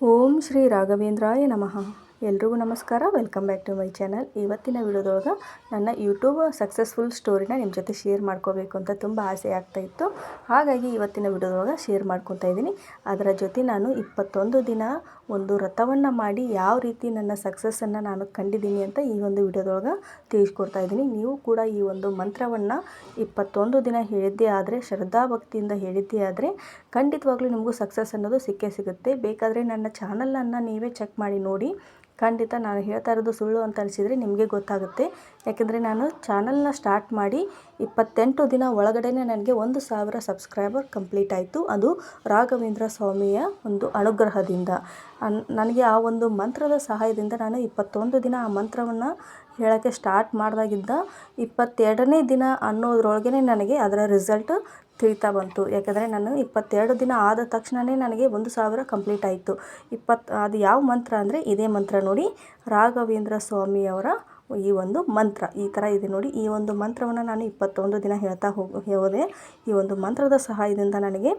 ಓಂ ಶ್ರೀ ರಾಘವೇಂದ್ರಾಯ ನಮಃ ಎಲ್ರಿಗೂ ನಮಸ್ಕಾರ. Welcome back to my channel ಇವತ್ತಿನ ವಿಡಿಯೋದೊಳಗೆ ನನ್ನ ಯೂಟ್ಯೂಬ್ ಸಕ್ಸಸ್ಫುಲ್ ಸ್ಟೋರಿನ ನಿಮ್ಮ ಜೊತೆ ಶೇರ್ ಮಾಡ್ಕೋಬೇಕು ಅಂತ ತುಂಬ ಆಸೆ ಆಗ್ತಾ ಇತ್ತು. ಹಾಗಾಗಿ ಇವತ್ತಿನ ವಿಡಿಯೋದೊಳಗೆ ಶೇರ್ ಮಾಡ್ಕೊತಾ ಇದ್ದೀನಿ. ಅದರ ಜೊತೆ ನಾನು ಇಪ್ಪತ್ತೊಂದು ದಿನ ಒಂದು ವ್ರತವನ್ನು ಮಾಡಿ ಯಾವ ರೀತಿ ನನ್ನ ಸಕ್ಸಸ್ಸನ್ನು ನಾನು ಕಂಡಿದ್ದೀನಿ ಅಂತ ಈ ಒಂದು ವಿಡಿಯೋದೊಳಗೆ ತಿಳಿಸ್ಕೊಡ್ತಾ ಇದ್ದೀನಿ. ನೀವು ಕೂಡ ಈ ಒಂದು ಮಂತ್ರವನ್ನು ಇಪ್ಪತ್ತೊಂದು ದಿನ ಹೇಳಿದ್ದೇ ಆದರೆ, ಶ್ರದ್ಧಾ ಭಕ್ತಿಯಿಂದ ಹೇಳಿದ್ದೇ ಆದರೆ, ಖಂಡಿತವಾಗ್ಲೂ ನಿಮಗೂ ಸಕ್ಸಸ್ ಅನ್ನೋದು ಸಿಕ್ಕೇ ಸಿಗುತ್ತೆ. ಬೇಕಾದರೆ ನನ್ನ ಚಾನಲನ್ನು ನೀವೇ ಚೆಕ್ ಮಾಡಿ ನೋಡಿ. ಖಂಡಿತ ನಾನು ಹೇಳ್ತಾ ಇರೋದು ಸುಳ್ಳು ಅಂತ ಅನಿಸಿದರೆ ನಿಮಗೆ ಗೊತ್ತಾಗುತ್ತೆ. ಯಾಕೆಂದರೆ ನಾನು ಚಾನಲ್ನ ಸ್ಟಾರ್ಟ್ ಮಾಡಿ ಇಪ್ಪತ್ತೆಂಟು ದಿನ ಒಳಗಡೆ ನನಗೆ ಒಂದು ಸಾವಿರ ಸಬ್ಸ್ಕ್ರೈಬರ್ ಕಂಪ್ಲೀಟ್ ಆಯಿತು. ಅದು ರಾಘವೇಂದ್ರ ಸ್ವಾಮಿಯ ಒಂದು ಅನುಗ್ರಹದಿಂದ. ಅನ್, ನನಗೆ ಆ ಒಂದು ಮಂತ್ರದ ಸಹಾಯದಿಂದ ನಾನು ಇಪ್ಪತ್ತೊಂದು ದಿನ ಆ ಮಂತ್ರವನ್ನು ಹೇಳೋಕ್ಕೆ ಸ್ಟಾರ್ಟ್ ಮಾಡಿದಾಗಿದ್ದ ಇಪ್ಪತ್ತೆರಡನೇ ದಿನ ಅನ್ನೋದ್ರೊಳಗೇ ನನಗೆ ಅದರ ರಿಸಲ್ಟ್ ತಿಳಿತಾ ಬಂತು. ಯಾಕಂದರೆ ನಾನು ಇಪ್ಪತ್ತೆರಡು ದಿನ ಆದ ತಕ್ಷಣವೇ ನನಗೆ ಒಂದು ಸಾವಿರ ಕಂಪ್ಲೀಟ್ ಆಯಿತು. ಇಪ್ಪತ್ತು, ಅದು ಯಾವ ಮಂತ್ರ ಅಂದರೆ ಇದೇ ಮಂತ್ರ ನೋಡಿ ರಾಘವೇಂದ್ರ ಸ್ವಾಮಿಯವರ ಈ ಒಂದು ಮಂತ್ರ, ಈ ಥರ ಇದೆ ನೋಡಿ. ಈ ಒಂದು ಮಂತ್ರವನ್ನು ನಾನು ಇಪ್ಪತ್ತೊಂದು ದಿನ ಹೇಳ್ತಾ ಹೋಗಿ, ಹೋದೆ. ಈ ಒಂದು ಮಂತ್ರದ ಸಹಾಯದಿಂದ ನನಗೆ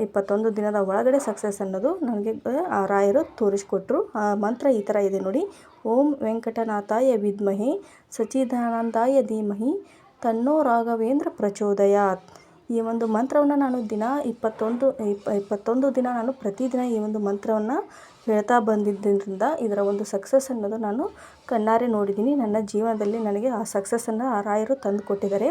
ಇಪ್ಪತ್ತೊಂದು ದಿನದ ಒಳಗಡೆ ಸಕ್ಸಸ್ ಅನ್ನೋದು ನನಗೆ ರಾಯರು ತೋರಿಸ್ಕೊಟ್ರು. ಆ, ಮಂತ್ರ ಈ ಥರ ಇದೆ ನೋಡಿ. ಓಂ ವೆಂಕಟನಾಥಾಯ ವಿದ್ಮಹೆ ಸಚಿದಾನಂದಾಯ ಧೀಮಹಿ, ತನ್ನೋ ರಾಘವೇಂದ್ರ ಪ್ರಚೋದಯಾತ್. ಈ ಒಂದು ಮಂತ್ರವನ್ನು ನಾನು ದಿನ ಇಪ್ಪತ್ತೊಂದು, ಇಪ್ಪ, ಇಪ್ಪತ್ತೊಂದು ದಿನ ನಾನು ಪ್ರತಿದಿನ ಈ ಒಂದು ಮಂತ್ರವನ್ನು ಹೇಳ್ತಾ ಬಂದಿದ್ದರಿಂದ ಇದರ ಒಂದು ಸಕ್ಸಸ್ ಅನ್ನೋದು ನಾನು ಕಣ್ಣಾರೆ ನೋಡಿದ್ದೀನಿ. ನನ್ನ ಜೀವನದಲ್ಲಿ ನನಗೆ ಆ ಸಕ್ಸಸ್ಸನ್ನು ಆ ರಾಯರು ತಂದು ಕೊಟ್ಟಿದ್ದಾರೆ.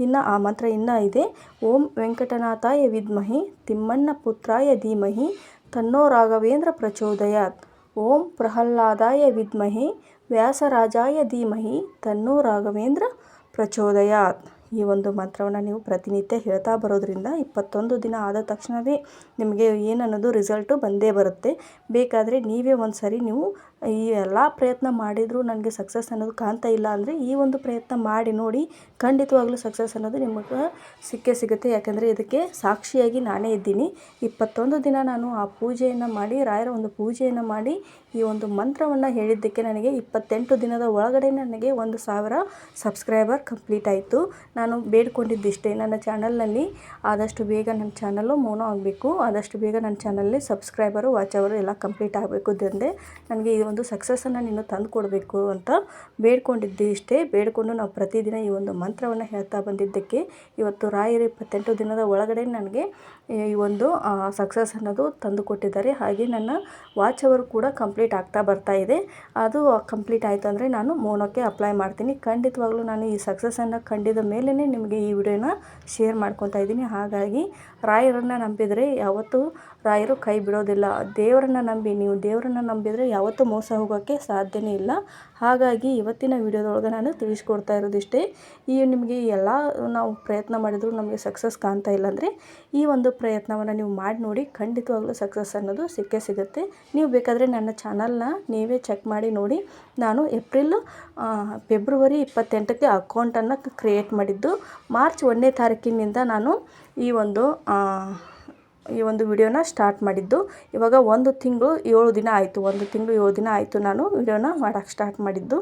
ಇನ್ನು ಆ ಮಂತ್ರ ಇನ್ನೂ ಇದೆ. ಓಂ ವೆಂಕಟನಾಥಾಯ ವಿದ್ಮಹಿ, ತಿಮ್ಮಣ್ಣ ಪುತ್ರಾಯ ಧೀಮಹಿ, ತನ್ನೋ ರಾಘವೇಂದ್ರ ಪ್ರಚೋದಯಾತ್. ಓಂ ಪ್ರಹ್ಲಾದಾಯ ವಿದ್ಮಹಿ, ವ್ಯಾಸರಾಜಾಯ ಧೀಮಹಿ, ತನ್ನೋ ರಾಘವೇಂದ್ರ ಪ್ರಚೋದಯಾತ್. ಈ ಒಂದು ಮಂತ್ರವನ್ನು ನೀವು ಪ್ರತಿನಿತ್ಯ ಹೇಳ್ತಾ ಬರೋದ್ರಿಂದ ಇಪ್ಪತ್ತೊಂದು ದಿನ ಆದ ತಕ್ಷಣವೇ ನಿಮಗೆ ಏನನ್ನೋದು ರಿಸಲ್ಟು ಬಂದೇ ಬರುತ್ತೆ. ಬೇಕಾದರೆ ನೀವೇ ಒಂದು ಸರಿ ನೀವು ಈ ಎಲ್ಲ ಪ್ರಯತ್ನ ಮಾಡಿದರೂ ನನಗೆ ಸಕ್ಸಸ್ ಅನ್ನೋದು ಕಾಣ್ತಾ ಇಲ್ಲ ಅಂದರೆ ಈ ಒಂದು ಪ್ರಯತ್ನ ಮಾಡಿ ನೋಡಿ ಖಂಡಿತವಾಗ್ಲೂ ಸಕ್ಸಸ್ ಅನ್ನೋದು ನಿಮಗೆ ಸಿಕ್ಕೇ ಸಿಗುತ್ತೆ. ಯಾಕಂದರೆ ಇದಕ್ಕೆ ಸಾಕ್ಷಿಯಾಗಿ ನಾನೇ ಇದ್ದೀನಿ. ಇಪ್ಪತ್ತೊಂದು ದಿನ ನಾನು ಆ ಪೂಜೆಯನ್ನು ಮಾಡಿ, ರಾಯರ ಒಂದು ಪೂಜೆಯನ್ನು ಮಾಡಿ ಈ ಒಂದು ಮಂತ್ರವನ್ನು ಹೇಳಿದ್ದಕ್ಕೆ ನನಗೆ ಇಪ್ಪತ್ತೆಂಟು ದಿನದ ಒಳಗಡೆ ನನಗೆ ಒಂದು ಸಾವಿರ ಸಬ್ಸ್ಕ್ರೈಬರ್ ಕಂಪ್ಲೀಟ್ ಆಯಿತು. ನಾನು ಬೇಡ್ಕೊಂಡಿದ್ದಿಷ್ಟೇ. ನನ್ನ ಚಾನಲ್ನಲ್ಲಿ ಆದಷ್ಟು ಬೇಗ ನನ್ನ ಚಾನಲ್ಲು ಮೋನೋ ಆಗಬೇಕು. ಆದಷ್ಟು ಬೇಗ ನನ್ನ ಚಾನಲ್ಲಿ ಸಬ್ಸ್ಕ್ರೈಬರು ವಾಚ್ ಅವರು ಎಲ್ಲ ಕಂಪ್ಲೀಟ್ ಆಗಬೇಕು. ಅಂದೆ ನನಗೆ ಈ ಒಂದು ಸಕ್ಸಸ್ಸನ್ನು ನೀನು ತಂದು ಕೊಡಬೇಕು ಅಂತ ಬೇಡ್ಕೊಂಡಿದ್ದೆ ಇಷ್ಟೇ. ಬೇಡಿಕೊಂಡು ನಾವು ಪ್ರತಿದಿನ ಈ ಒಂದು ಮಂತ್ರವನ್ನು ಹೇಳ್ತಾ ಬಂದಿದ್ದಕ್ಕೆ ಇವತ್ತು ರಾಯರ ಇಪ್ಪತ್ತೆಂಟು ದಿನದ ಒಳಗಡೆ ನನಗೆ ಈ ಒಂದು ಸಕ್ಸಸ್ ಅನ್ನೋದು ತಂದು ಕೊಟ್ಟಿದ್ದಾರೆ ಹಾಗೆ ನನ್ನ ವಾಚ್ ಅವರು ಕೂಡ ಕಂಪ್ಲೀಟ್ ಆಗ್ತಾ ಬರ್ತಾ ಇದೆ. ಅದು ಕಂಪ್ಲೀಟ್ ಆಯಿತು ಅಂದರೆ ನಾನು ಮೋನೋಕ್ಕೆ ಅಪ್ಲೈ ಮಾಡ್ತೀನಿ. ಖಂಡಿತವಾಗ್ಲೂ ನಾನು ಈ ಸಕ್ಸಸ್ಸನ್ನು ಕಂಡಿದ ಮೇಲೇ ನಿಮಗೆ ಈ ವಿಡಿಯೋನ ಶೇರ್ ಮಾಡ್ಕೊತಾ ಇದ್ದೀನಿ. ಹಾಗಾಗಿ ರಾಯರನ್ನು ನಂಬಿದರೆ ಯಾವತ್ತೂ ರಾಯರು ಕೈ ಬಿಡೋದಿಲ್ಲ. ದೇವರನ್ನು ನಂಬಿ, ನೀವು ದೇವರನ್ನು ನಂಬಿದರೆ ಯಾವತ್ತೂ ಮೋಸ ಹೋಗೋಕ್ಕೆ ಸಾಧ್ಯನೇ ಇಲ್ಲ. ಹಾಗಾಗಿ ಇವತ್ತಿನ ವಿಡಿಯೋದೊಳಗೆ ನಾನು ತಿಳಿಸ್ಕೊಡ್ತಾ ಇರೋದಿಷ್ಟೇ. ಈ ನಿಮಗೆ ಎಲ್ಲ ನಾವು ಪ್ರಯತ್ನ ಮಾಡಿದರೂ ನಮಗೆ ಸಕ್ಸಸ್ ಕಾಣ್ತಾ ಇಲ್ಲ ಅಂದರೆ ಈ ಒಂದು ಪ್ರಯತ್ನವನ್ನು ನೀವು ಮಾಡಿ ನೋಡಿ ಖಂಡಿತವಾಗ್ಲೂ ಸಕ್ಸಸ್ ಅನ್ನೋದು ಸಿಕ್ಕೇ ಸಿಗುತ್ತೆ. ನೀವು ಬೇಕಾದರೆ ನನ್ನ ಚಾನಲ್ನ ನೀವೇ ಚೆಕ್ ಮಾಡಿ ನೋಡಿ. ನಾನು ಏಪ್ರಿಲ್ ಫೆಬ್ರವರಿ ಇಪ್ಪತ್ತೆಂಟಕ್ಕೆ ಅಕೌಂಟನ್ನು ಕ್ರಿಯೇಟ್ ಮಾಡಿದ್ದು. ಮಾರ್ಚ್ ಒಂದನೇ ತಾರೀಕಿನಿಂದ ನಾನು ಈ ಒಂದು ಈ ಒಂದು ವಿಡಿಯೋನ ಸ್ಟಾರ್ಟ್ ಮಾಡಿದ್ದು. ಇವಾಗ ಒಂದು ತಿಂಗಳು ಏಳು ದಿನ ಆಯಿತು. ಒಂದು ತಿಂಗಳು ಏಳು ದಿನ ಆಯಿತು ನಾನು ವಿಡಿಯೋನ ಮಾಡೋಕ್ಕೆ ಸ್ಟಾರ್ಟ್ ಮಾಡಿದ್ದು.